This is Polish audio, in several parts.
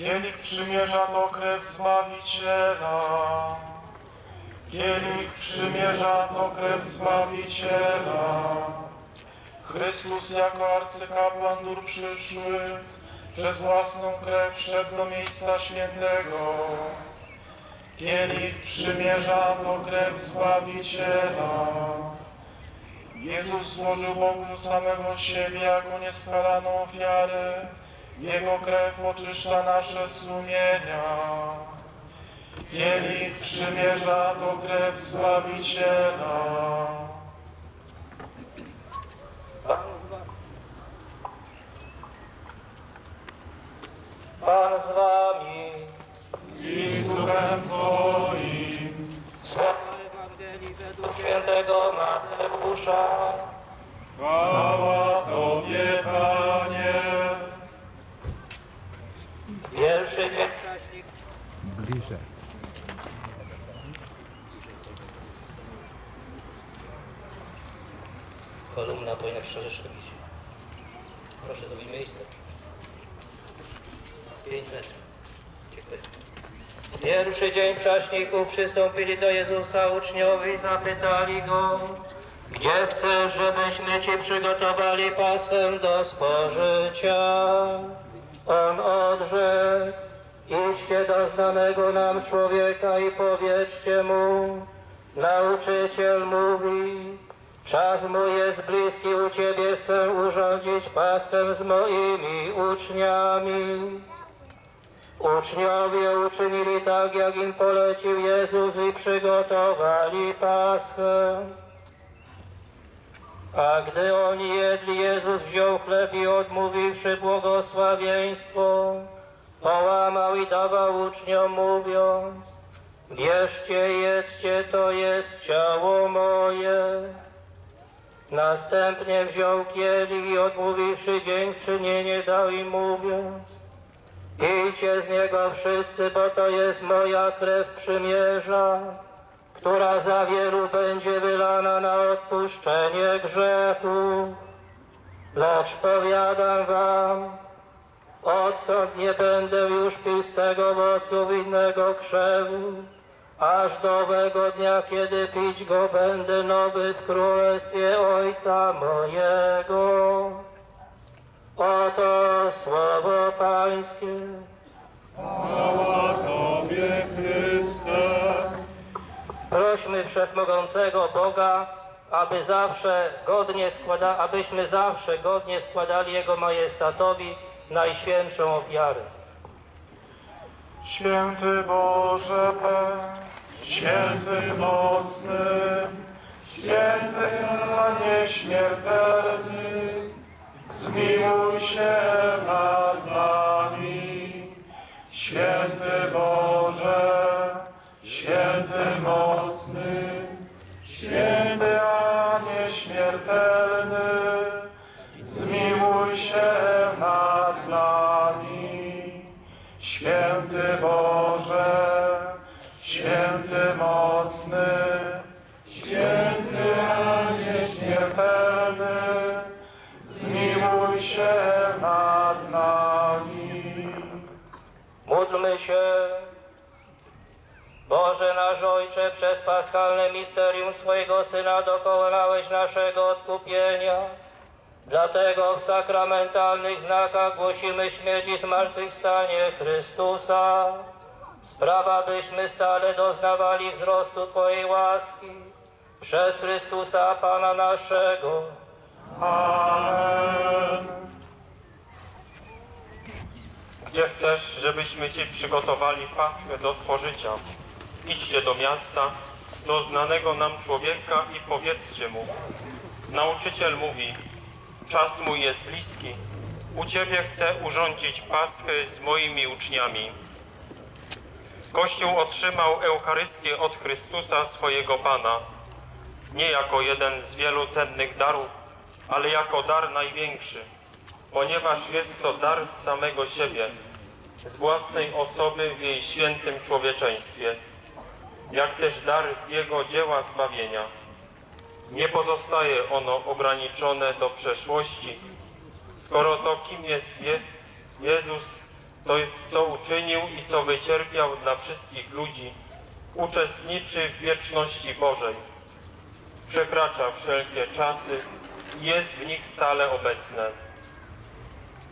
Kielich przymierza to krew Zbawiciela. Kielich przymierza to krew Zbawiciela. Chrystus jako arcykapłan dur przyszły, przez własną krew wszedł do miejsca świętego. Kielich przymierza to krew Zbawiciela. Jezus złożył Bogu samego siebie jako nieskalaną ofiarę. Jego krew oczyszcza nasze sumienia. Kielich przymierza to krew Zbawiciela. Pan z wami. Pan z wami. I z duchem Twoim. Słowa Ewangelii według świętego Mateusza. Chwała Tobie, Panie. Pierwszy dzień. Bliżej. Kolumna powinna robić. Proszę zrobić miejsce. Z 5 metrów. Dziękuję. Pierwszy dzień prześników przystąpili do Jezusa uczniowie i zapytali Go, gdzie chcesz, żebyśmy Ci przygotowali paswę do spożycia? On odrzekł, idźcie do znanego nam człowieka i powiedzcie mu, nauczyciel mówi, czas mój jest bliski, u Ciebie chcę urządzić paskę z moimi uczniami. Uczniowie uczynili tak, jak im polecił Jezus i przygotowali paschę. A gdy oni jedli, Jezus wziął chleb i odmówiwszy błogosławieństwo, połamał i dawał uczniom, mówiąc, bierzcie, jedzcie, to jest ciało moje. Następnie wziął kielich i odmówiwszy dziękczynienie, dał im mówiąc, Pijcie z niego wszyscy, bo to jest moja krew przymierza, która za wielu będzie wylana na odpuszczenie grzechów. Lecz powiadam wam, odtąd nie będę już pił z tego owocu winnego krzewu, aż do owego dnia, kiedy pić go będę nowy w królestwie Ojca mojego. Oto słowo Pańskie. Chwała Prośmy Wszechmogącego Boga, aby zawsze godnie składa, abyśmy zawsze godnie składali Jego majestatowi najświętszą ofiarę. Święty Boże, święty mocny, święty a nieśmiertelny, zmiłuj się nad nami. Święty Boże, święty mocny, Święty Boże, święty mocny, święty a nieśmiertelny, zmiłuj się nad nami. Módlmy się. Boże nasz Ojcze, przez paschalne misterium swojego Syna dokonałeś naszego odkupienia. Dlatego w sakramentalnych znakach głosimy śmierć i zmartwychwstanie Chrystusa. Sprawa, byśmy stale doznawali wzrostu Twojej łaski. Przez Chrystusa Pana naszego. Amen. Gdzie chcesz, żebyśmy Ci przygotowali paschę do spożycia? Idźcie do miasta, do znanego nam człowieka i powiedzcie mu. Nauczyciel mówi, czas mój jest bliski. U Ciebie chcę urządzić paschę z moimi uczniami. Kościół otrzymał Eucharystię od Chrystusa, swojego Pana, nie jako jeden z wielu cennych darów, ale jako dar największy ponieważ jest to dar z samego siebie, z własnej osoby w jej świętym człowieczeństwie, jak też dar z Jego dzieła zbawienia. Nie pozostaje ono ograniczone do przeszłości, skoro to kim jest, Jezus to co uczynił i co wycierpiał dla wszystkich ludzi, uczestniczy w wieczności Bożej. Przekracza wszelkie czasy i jest w nich stale obecne.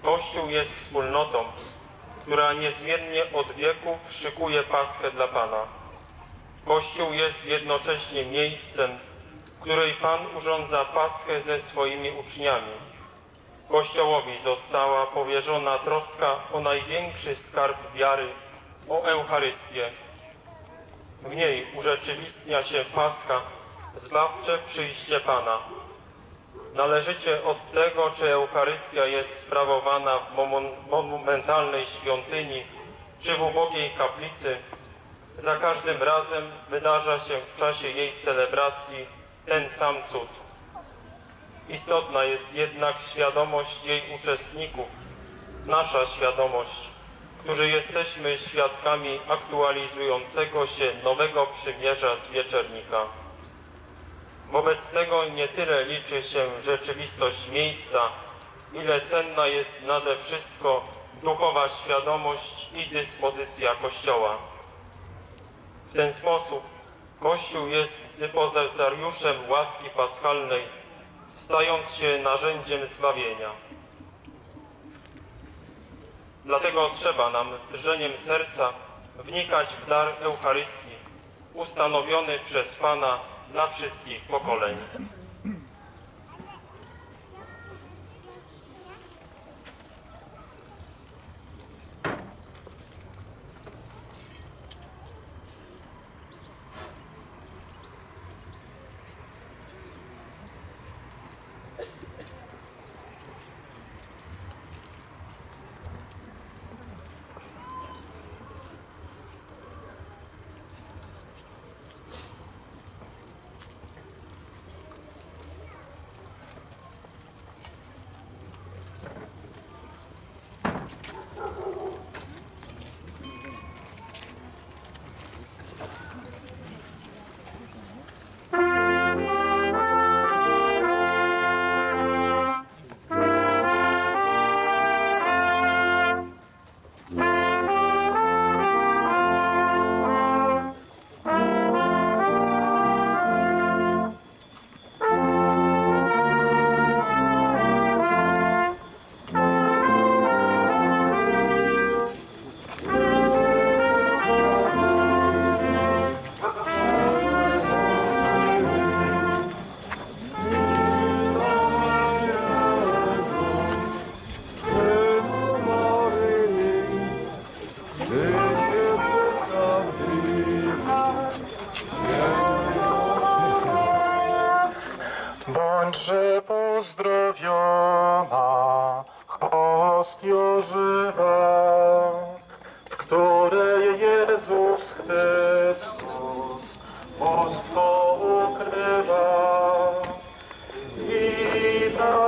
Kościół jest wspólnotą, która niezmiennie od wieków szykuje Paschę dla Pana. Kościół jest jednocześnie miejscem, w której Pan urządza Paschę ze swoimi uczniami. Kościołowi została powierzona troska o największy skarb wiary, o Eucharystię. W niej urzeczywistnia się Pascha, zbawcze przyjście Pana. Należycie od tego, czy Eucharystia jest sprawowana w monumentalnej świątyni, czy w ubogiej kaplicy, za każdym razem wydarza się w czasie jej celebracji ten sam cud. Istotna jest jednak świadomość jej uczestników, nasza świadomość, którzy jesteśmy świadkami aktualizującego się nowego przymierza z wieczernika. Wobec tego nie tyle liczy się rzeczywistość miejsca, ile cenna jest nade wszystko duchowa świadomość i dyspozycja Kościoła. W ten sposób Kościół jest depozytariuszem łaski paschalnej, stając się narzędziem zbawienia. Dlatego trzeba nam z drżeniem serca wnikać w dar Eucharystii, ustanowiony przez Pana dla wszystkich pokoleń. miast i w której Jezus Chrystus bóstwo ukrywa. I na